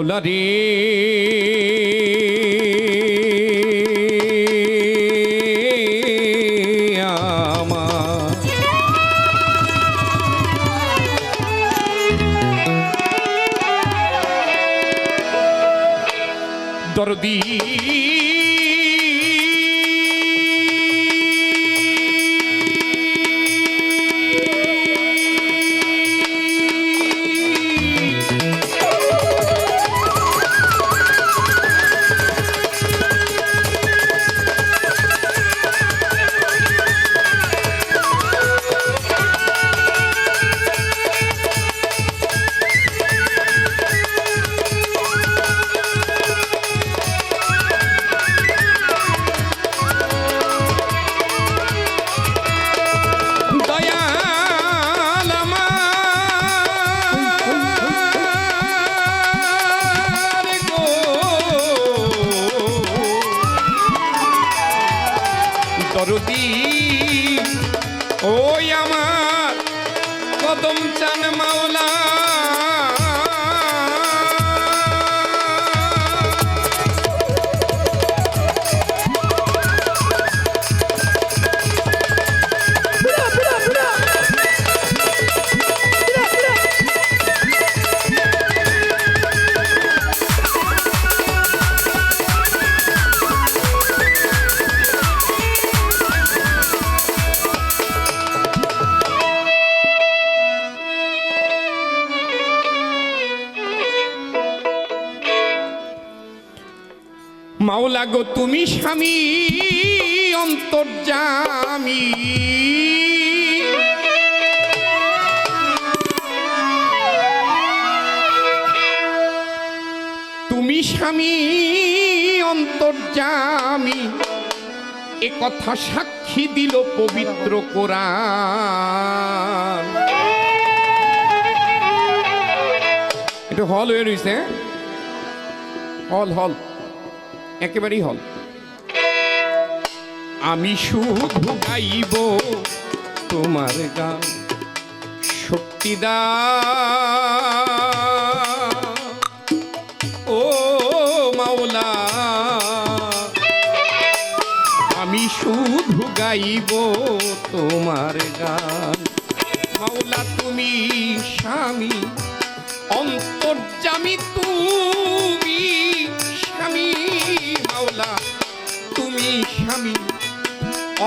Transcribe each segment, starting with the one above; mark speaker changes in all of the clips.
Speaker 1: মাওলা রে কদম চান মাওলা মাওলা গো তুমি স্বামী, অন্তর্জামী। তুমি স্বামী, অন্তর্জামী। এ কথা সাক্ষী দিল পবিত্র কোরআন। এটা হল হয়ে রয়েছে হ্যাঁ? হল হল। একেবারেই হল। আমি শুধু গাইব তোমার গান শক্তিদা ও মাওলা, আমি শুধু গাইব তোমার গান। মাওলা, তুমি স্বামী অন্তর্জামী তুমি।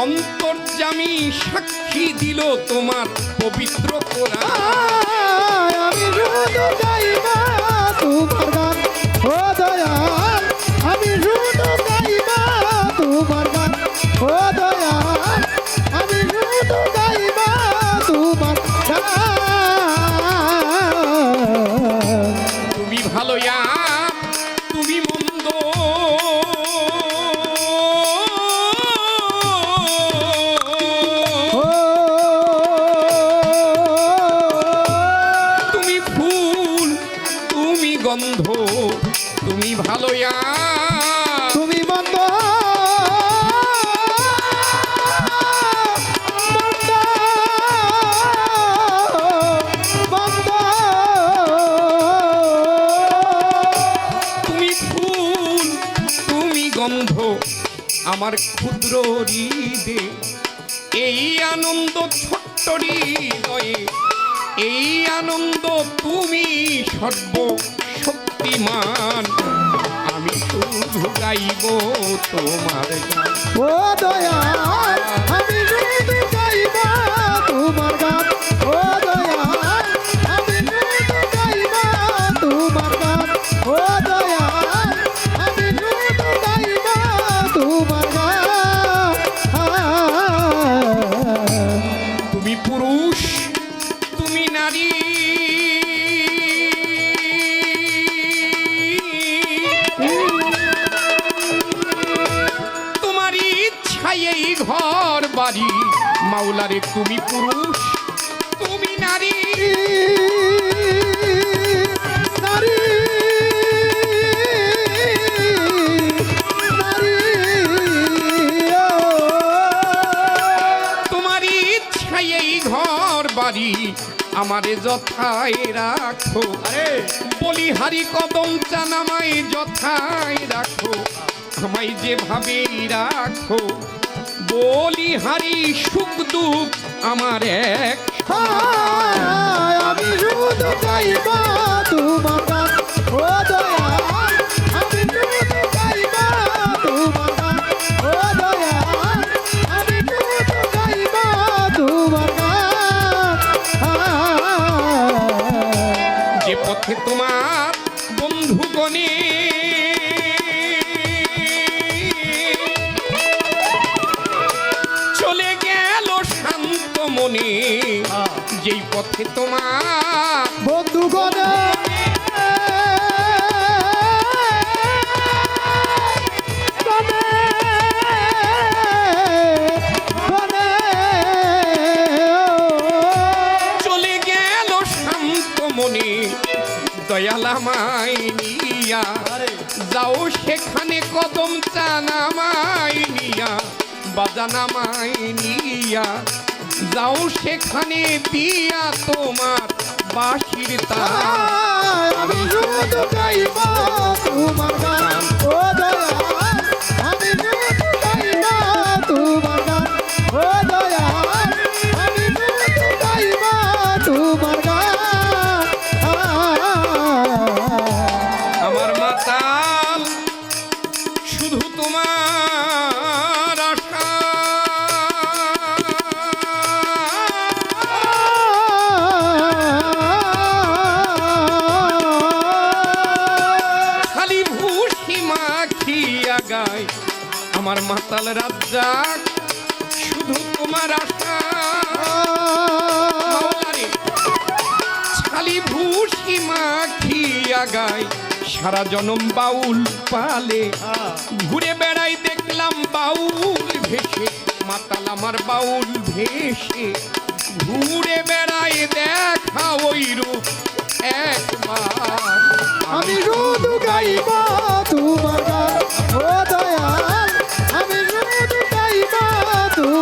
Speaker 1: অন্তর্জামী সাক্ষী দিল তোমার পবিত্র কোরআন।
Speaker 2: আমি তোমার আমি তোমার
Speaker 1: আমার ক্ষুদ্র হৃদে এই আনন্দ ছোট্ট হৃদয়ে, এই আনন্দ তুমি সর্ব শক্তিমান আমি শুধু গাইব তোমার
Speaker 2: ও দয়াল।
Speaker 1: বাড়ি মাওলারে তুমি পুরুষ তুমি নারী।
Speaker 2: নারী নারী
Speaker 1: তোমার ইচ্ছাই এই ঘর ঘর বাড়ি আমারে যথায় রাখো। বলিহারি কদম চানামাই যথায় রাখো। আমায় যেভাবেই রাখো বলিহারি সুখ দুঃখ আমার এক
Speaker 2: আমি শুধু ও আমি ও আমি
Speaker 1: যে পথে তোমার বন্ধুগণে চলে পথে তোমার
Speaker 2: বন্ধুগণে গণে, গণে,
Speaker 1: চলে গেল শান্ত মনে দয়ালামাই নিয়া। যাও সেখানে কদম চানামাই নিয়া বাজানামাই নিয়া। যাও সেখানে দিয়া তোমার বাসির তার মাতাল রাজ্জাক শুধু তোমার আশা। খালি ভূষি মাখিয়া গায় সারা জনম বাউল পালে। ঘুরে বেড়াই দেখলাম বাউল ভেসে, মাতাল আমার বাউল ভেসে। ঘুরে বেড়াই দেখা ওই রূপ একবার।
Speaker 2: আমি শুধু গাইবা তোমার ও দয়াল।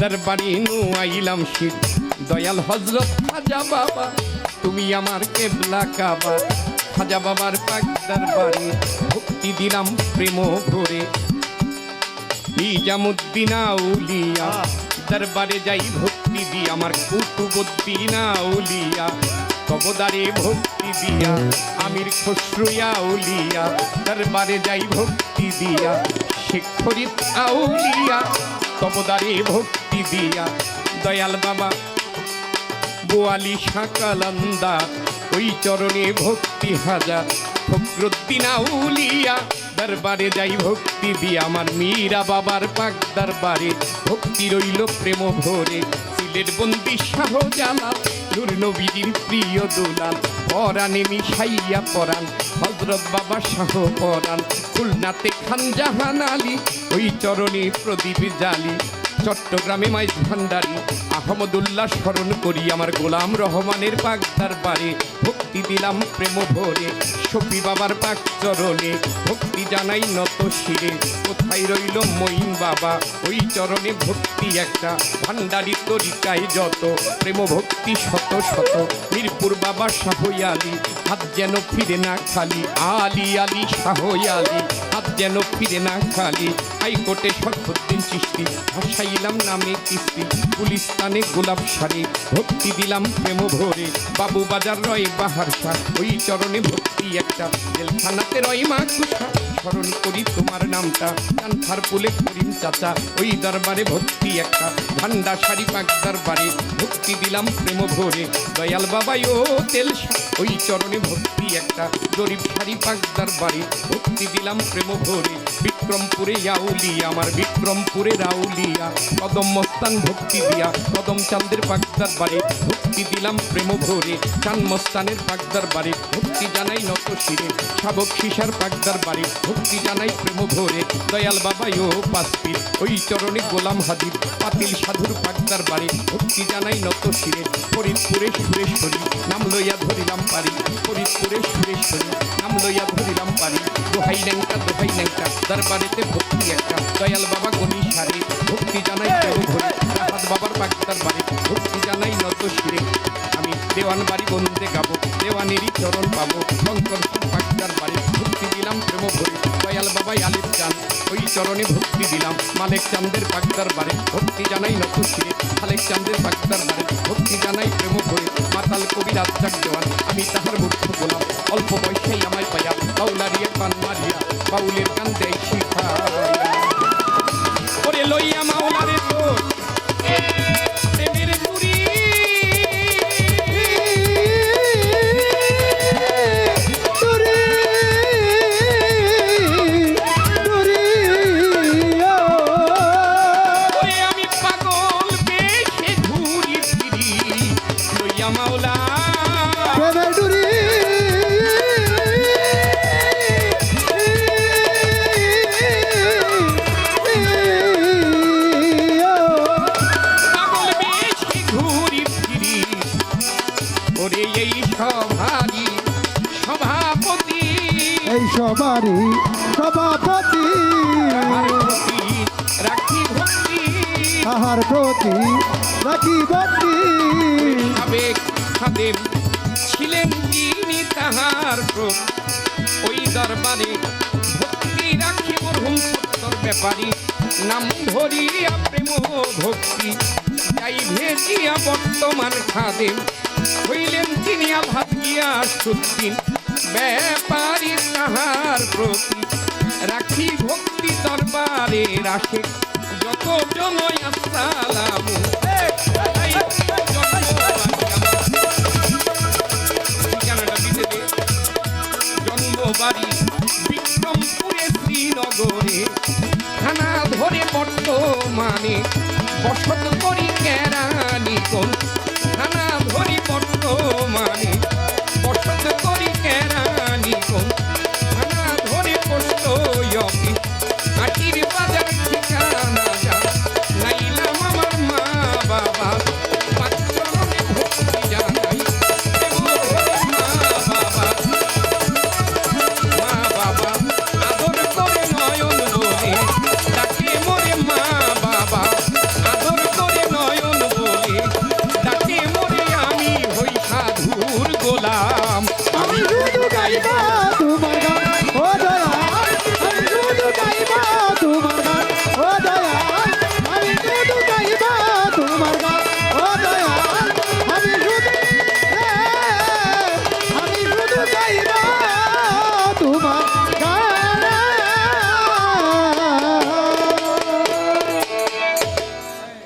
Speaker 1: দরবারে নু আইলাম শির দয়াল হজরত খাজা বাবা, তুমি আমার কেবলা কাবা। খাজা বাবার পাক দরবারে ভক্তি দিলাম প্রেম ভরে। নিজামুদ্দিন আউলিয়া, দরবারে যাই ভক্তি দি আমার কুতুবুদ্দিন আউলিয়া, কবদারে ভক্তি দিয়া। আমির খসরুয়া আউলিয়া, দরবারে যাই ভক্তি দিয়া। শেখ আউলিয়া কবদারে ভক্তি দিয়া। দয়াল বাবা, বোয়ালি সাকালান্দা ওই চরণে ভক্তি হাজার। ফখরুদ্দিন আউলিয়া, দরবারে যাই ভক্তি দিয়া। আমার মীরা বাবার পাক দরবারে ভক্তি রইল প্রেম ভরে। সিলেট বন্দি শাহ জালাল নূর নবীর প্রিয় দুলাল, পরাণে মিশাইয়া পরাণ হজরত বাবা শাহ পরাণ, খুলনাতে খান জাহান আলী, ওই চরণে প্রদীপ জালি চট্টগ্রামে মাইজ ভান্ডারি। আহমদুল্লাহ স্মরণ করি আমার গোলাম রহমানের পাক দরবারে। ভক্তি দিলাম প্রেম ভরে শফি বাবার পাক চরণে। ভক্তি জানাই নত শিরে, কোথায় রইল মঈন বাবা? ওই চরণে ভক্তি একটা, ভান্ডারি তরিকায় যত। প্রেম ভক্তি শত শত, মিরপুর বাবা শাহয়ালি হাত যেন ফিরে না খালি, আলি আলি শাহয়ালি হাত যেন ফিরে না খালি। হাইকোর্টে সরফুদ্দিন চিস্তি ভাসাইলাম নামে কিস্তি পুলিস্তানে গোলাপ শাড়ি ভক্তি দিলাম প্রেম ভরে। বাবু বাজার রয় বাহার শাহ ওই চরণে ভক্তি একটা। জেলখানাতে রয় মা খুশা, স্মরণ করি তোমার নামটা। কান্থার পুলে করিম চাচা, ওই দরবারে ভক্তি একটা। ঠান্ডা শাড়ি পাক দরবারে ভক্তি দিলাম প্রেম ভরে। দয়াল বাবাই, ও তেল শাহ ওই চরণে ভক্তি একটা। গরিব শাড়ি পাকদার বাড়ি। ভক্তি দিলাম প্রেম ভরে। বিক্রমপুরে আউলি আমার বিক্রমপুরে রাউলিয়া। কদম মস্তান ভক্তি দিয়া, কদম চান্দের পাকদার বাড়ি। ভক্তি দিলাম প্রেম ভরে। চান মস্তানের পাকদার বাড়ি। ভক্তি জানাই নত শিরে। শাবক শিশার পাকদার বাড়ি। ভক্তি জানাই প্রেম ভরে। দয়াল বাবাই ও পাসপি ওই চরণে গোলাম হাজির। পাতিল সাধুর পাকদার বাড়ি। ভক্তি জানাই নত শিরে। ফরিদপুরে সুরেশ্বরী। নাম লইয়া ধরিলাম পারি ফরিদপুরে সুরেশ্বরী নাম লইয়া ধরিলাম পারি। দোহাই ল্যাংকা দোহাই ন্যাংটা দরবারেতে ভক্তি একটা। দয়াল বাবা গণি সারে ভক্তি জানাই কেউ রাহাত বাবার পাকদার বাড়ি। ভক্তি জানাই নত শিরে। আমি দেওয়ান বাড়ি বন্ধে গাবো, দেওয়ানেরই চরণ পাবো। শঙ্কর পাকদার বাড়ি, ভক্তি দিলাম প্রেম ভরে। দয়াল বাবাই আলিফ চান ওই চরণে ভক্তি দিলাম। মালেক চান্দের পাকদার বাড়ি, ভক্তি জানাই নত শিরে। খালেক চান্দের পাকদার বাড়ি, ভক্তি জানাই প্রেম ভরে। মাতাল কবি রাজ্জাক দেওয়ান আমি তাহার মূর্খ গোলাম। অল্প বয়সেই আমায় পাইয়া বাউলারিয়া পান মারিয়া, বাউলের গান দেয় ওরে লইয়া মাওলারে খাদেম ছিলেন তিনি তাহার ওই দরবারে ভক্তি রাখি মরহুম সত্তর ব্যাপারী। নাম ধরিয়া প্রেম ভক্তি, যাই ভেজিয়া বর্তমান খাদেম। হইলেন তিনি আভাত গিয়া সুদ্দিন ব্যাপারী তাহার প্রতি। রাখি ভক্তি দরবারে রাখে যত জনই আসসালাম